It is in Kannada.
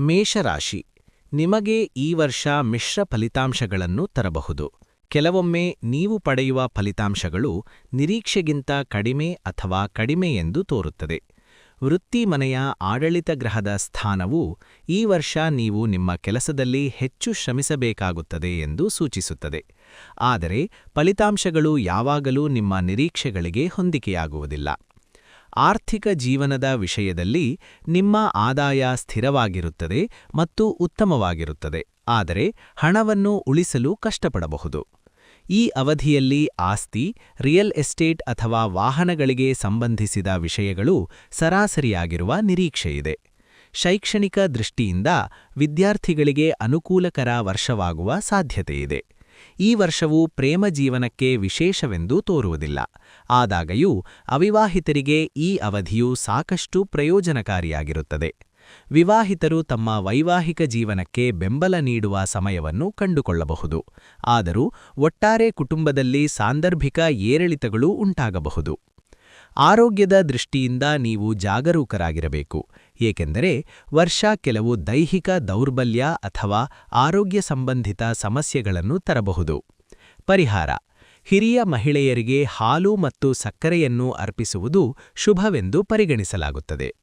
ಮೇಷರಾಶಿ. ನಿಮಗೆ ಈ ವರ್ಷ ಮಿಶ್ರ ಫಲಿತಾಂಶಗಳನ್ನು ತರಬಹುದು. ಕೆಲವೊಮ್ಮೆ ನೀವು ಪಡೆಯುವ ಫಲಿತಾಂಶಗಳು ನಿರೀಕ್ಷೆಗಿಂತ ಕಡಿಮೆ ಅಥವಾ ಕಡಿಮೆ ಎಂದು ತೋರುತ್ತದೆ. ವೃತ್ತಿ ಮನೆಯ ಆಡಳಿತ ಗ್ರಹದ ಸ್ಥಾನವು ಈ ವರ್ಷ ನೀವು ನಿಮ್ಮ ಕೆಲಸದಲ್ಲಿ ಹೆಚ್ಚು ಶ್ರಮಿಸಬೇಕಾಗುತ್ತದೆ ಎಂದು ಸೂಚಿಸುತ್ತದೆ. ಆದರೆ ಫಲಿತಾಂಶಗಳು ಯಾವಾಗಲೂ ನಿಮ್ಮ ನಿರೀಕ್ಷೆಗಳಿಗೆ ಹೊಂದಿಕೆಯಾಗುವುದಿಲ್ಲ. ಆರ್ಥಿಕ ಜೀವನದ ವಿಷಯದಲ್ಲಿ ನಿಮ್ಮ ಆದಾಯ ಸ್ಥಿರವಾಗಿರುತ್ತದೆ ಮತ್ತು ಉತ್ತಮವಾಗಿರುತ್ತದೆ, ಆದರೆ ಹಣವನ್ನು ಉಳಿಸಲು ಕಷ್ಟಪಡಬಹುದು. ಈ ಅವಧಿಯಲ್ಲಿ ಆಸ್ತಿ, ರಿಯಲ್ ಎಸ್ಟೇಟ್ ಅಥವಾ ವಾಹನಗಳಿಗೆ ಸಂಬಂಧಿಸಿದ ವಿಷಯಗಳು ಸರಾಸರಿಯಾಗಿರುವ ನಿರೀಕ್ಷೆಯಿದೆ. ಶೈಕ್ಷಣಿಕ ದೃಷ್ಟಿಯಿಂದ ವಿದ್ಯಾರ್ಥಿಗಳಿಗೆ ಅನುಕೂಲಕರ ವರ್ಷವಾಗುವ ಸಾಧ್ಯತೆಯಿದೆ. ಈ ವರ್ಷವು ಪ್ರೇಮ ಜೀವನಕ್ಕೆ ವಿಶೇಷವೆಂದು ತೋರುವುದಿಲ್ಲ. ಆದಾಗ್ಯೂ, ಅವಿವಾಹಿತರಿಗೆ ಈ ಅವಧಿಯು ಸಾಕಷ್ಟು ಪ್ರಯೋಜನಕಾರಿಯಾಗಿರುತ್ತದೆ. ವಿವಾಹಿತರು ತಮ್ಮ ವೈವಾಹಿಕ ಜೀವನಕ್ಕೆ ಬೆಂಬಲ ನೀಡುವ ಸಮಯವನ್ನು ಕಂಡುಕೊಳ್ಳಬಹುದು. ಆದರೂ, ಒಟ್ಟಾರೆ ಕುಟುಂಬದಲ್ಲಿ ಸಾಂದರ್ಭಿಕ ಏರಿಳಿತಗಳೂ ಉಂಟಾಗಬಹುದು. ಆರೋಗ್ಯದ ದೃಷ್ಟಿಯಿಂದ ನೀವು ಜಾಗರೂಕರಾಗಿರಬೇಕು. ಏಕೆಂದರೆ ವರ್ಷ ಕೆಲವು ದೈಹಿಕ ದೌರ್ಬಲ್ಯ ಅಥವಾ ಆರೋಗ್ಯ ಸಂಬಂಧಿತ ಸಮಸ್ಯೆಗಳನ್ನು ತರಬಹುದು. ಪರಿಹಾರ, ಹಿರಿಯ ಮಹಿಳೆಯರಿಗೆ ಹಾಲು ಮತ್ತು ಸಕ್ಕರೆಯನ್ನು ಅರ್ಪಿಸುವುದು ಶುಭವೆಂದು ಪರಿಗಣಿಸಲಾಗುತ್ತದೆ.